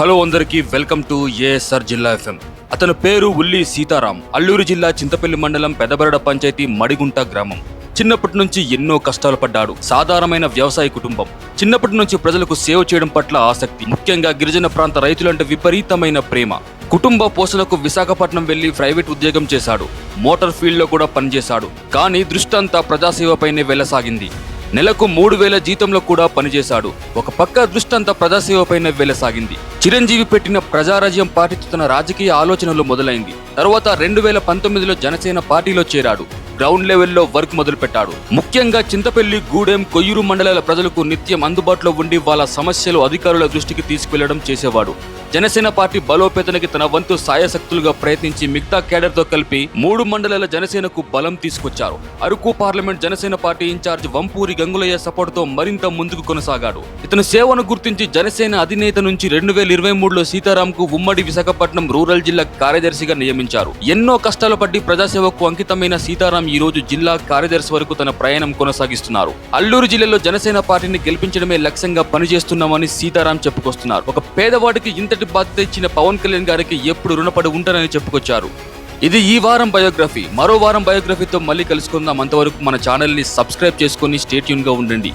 Hello అందరికీ welcome to ASR జిల్లా FM. అతని పేరు ఉల్లి సీతారాం. అల్లూరు జిల్లా చింతపల్లి మండలం పెదబరడ పంచాయతీ మడిగుంట గ్రామం. చిన్నప్పటి నుంచి ఎన్నో కష్టాలు పడ్డాడు. సాధారణమైన వ్యవసాయ కుటుంబం. చిన్నప్పటి నుంచి ప్రజలకు సేవ చేయడం పట్ల ఆసక్తి. ముఖ్యంగా గిరిజన ప్రాంత రైతులంటే విపరీతమైన ప్రేమ. కుటుంబ పోషణకు విశాఖపట్నం వెళ్ళి ప్రైవేట్ ఉద్యోగం చేశాడు. మోటార్ ఫీల్డ్లో కూడా పనిచేశాడు. కానీ దృష్టంతా ప్రజాసేవపైనే వెళ్ళసాగింది. నెలకు మూడు వేల జీతంలో కూడా పనిచేశాడు. ఒక పక్క దృష్టంతా ప్రజాసేవపైన వెళ్ళసాగింది చిరంజీవి పెట్టిన ప్రజారాజ్యం పార్టీతో తన రాజకీయ ఆలోచనలు మొదలైంది. తర్వాత రెండు వేల పంతొమ్మిదిలో జనసేన పార్టీలో చేరాడు. గ్రౌండ్ లెవెల్లో వర్క్ మొదలుపెట్టాడు. ముఖ్యంగా చింతపల్లి గూడెం కొయ్యూరు మండలాల ప్రజలకు నిత్యం అందుబాటులో ఉండి వాళ్ళ సమస్యలు అధికారుల దృష్టికి తీసుకువెళ్ళడం చేసేవాడు. జనసేన పార్టీ బలోపేతనకి తన వంతు సాయశక్తులుగా ప్రయత్నించి మిగతా కేడర్తో కలిపి మూడు మండలాల జనసేనకు బలం తీసుకొచ్చారు. Araku parliament Janasena party incharge Vampuri Gangulayya సపోర్ట్తో మరింత ముందుకు కొనసాగాడు. ఇతను సేవను గుర్తించి జనసేన అధినేత నుంచి రెండు వేల ఇరవై మూడులో సీతారాంకు ఉమ్మడి విశాఖపట్నం రూరల్ జిల్లా కార్యదర్శిగా నియమించారు. ఎన్నో కష్టాలు పడ్డి ప్రజాసేవకు అంకితమైన సీతారాం ఈ రోజు జిల్లా కార్యదర్శి వరకు తన ప్రయాణం కొనసాగిస్తున్నారు. అల్లూరు జిల్లాలో జనసేన పార్టీని గెలిపించడమే లక్ష్యంగా పనిచేస్తున్నామని సీతారాం చెప్పుకొస్తున్నారు. ఒక పేదవాడికి ఇంతటి బాధ్యత ఇచ్చిన పవన్ కళ్యాణ్ గారికి ఎప్పుడు రుణపడి ఉంటానని చెప్పుకొచ్చారు. ఇది ఈ వారం బయోగ్రఫీ. మరో వారం బయోగ్రఫీతో మళ్ళీ కలుసుకుందాం. అంతవరకు మన ఛానల్ని సబ్స్క్రైబ్ చేసుకుని స్టేట్యూన్గా ఉండండి.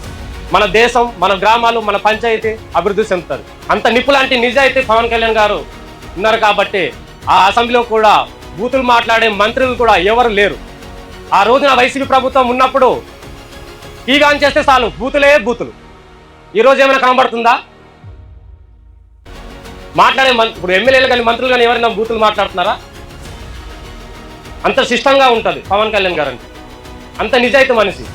మన దేశం మన గ్రామాలు మన పంచాయతీ అభివృద్ధి చెందుతుంది అంత నిప్పు లాంటి నిజాయితీ పవన్ కళ్యాణ్ గారు ఉన్నారు కాబట్టి ఆ అసెంబ్లీలో కూడా బూతులు మాట్లాడే మంత్రులు కూడా ఎవరు లేరు. ఆ రోజున వైసీపీ ప్రభుత్వం ఉన్నప్పుడు ఈగాన్ చేస్తే చాలు బూతులే బూతులు. ఈ రోజు ఏమైనా కనబడుతుందా? మాట్లాడే మం- ఇప్పుడు ఎమ్మెల్యేలు కానీ మంత్రులు కానీ ఎవరైనా బూతులు మాట్లాడుతున్నారా? అంత శిష్టంగా ఉంటుంది పవన్ కళ్యాణ్ గారు అంటే అంత నిజాయితీ మనిషి.